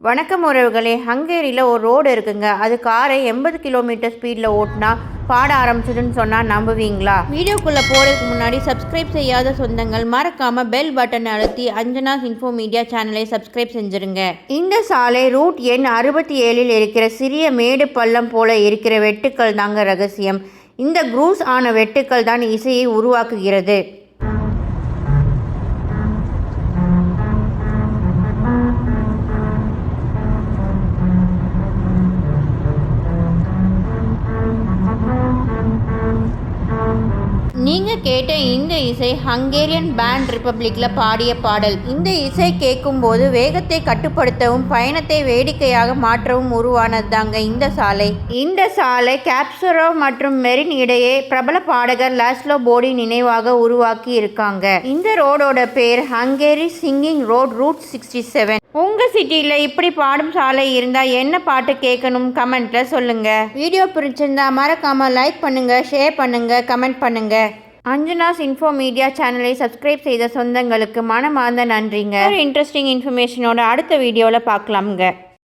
வணக்கம் உறவுகளே ஹங்கேரியில் ஒரு ரோடு இருக்குங்க. அது காரை எண்பது கிலோமீட்டர் ஸ்பீடில் ஓட்டினா பாட ஆரம்பிச்சதுன்னு சொன்னால் நம்புவீங்களா? வீடியோக்குள்ளே போகிறதுக்கு முன்னாடி சப்ஸ்கிரைப் செய்யாத சொந்தங்கள் மறக்காமல் பெல் பட்டனை அழுத்தி அஞ்சனாஸ் இன்ஃபோ மீடியா சேனலை சப்ஸ்கிரைப் செஞ்சுருங்க. இந்த சாலை ரூட் எண் அறுபத்தி ஏழில் இருக்கிற சிறிய மேடு பள்ளம் போல இருக்கிற வெட்டுக்கள் தாங்க ரகசியம். இந்த க்ரூஸ் ஆன வெட்டுக்கள் தான் இசையை உருவாக்குகிறது. கேட்ட இந்த இசை ஹங்கேரியன் பேண்ட் ரிப்பப்ளிக்கில் பாடிய பாடல். இந்த இசை கேட்கும்போது வேகத்தை கட்டுப்படுத்தவும் பயணத்தை வேடிக்கையாக மாற்றவும் உருவானது தாங்க இந்த சாலை. இந்த சாலை கேப்சரோ மற்றும் மெரின் இடையே பிரபல பாடகர் லாஸ்லோ போடி நினைவாக உருவாக்கி இருக்காங்க. இந்த ரோடோட பேர் Hungary singing road route sixty seven. உங்கள் சிட்டியில் இப்படி பாடும் சாலை இருந்தால் என்ன பாட்டு கேட்கணும் கமெண்ட்டில் சொல்லுங்கள் வீடியோ பிடிச்சிருந்தா மறக்காமல் லைக் பண்ணுங்கள் ஷேர் பண்ணுங்கள் கமெண்ட் பண்ணுங்கள் அஞ்சனாஸ் இன்ஃபோ மீடியா சேனலை சப்ஸ்கிரைப் செய்த சொந்தங்களுக்கு மனமார்ந்த நன்றிங்க. இன்ட்ரெஸ்டிங் இன்ஃபர்மேஷனோட அடுத்த வீடியோவில் பார்க்கலாமுங்க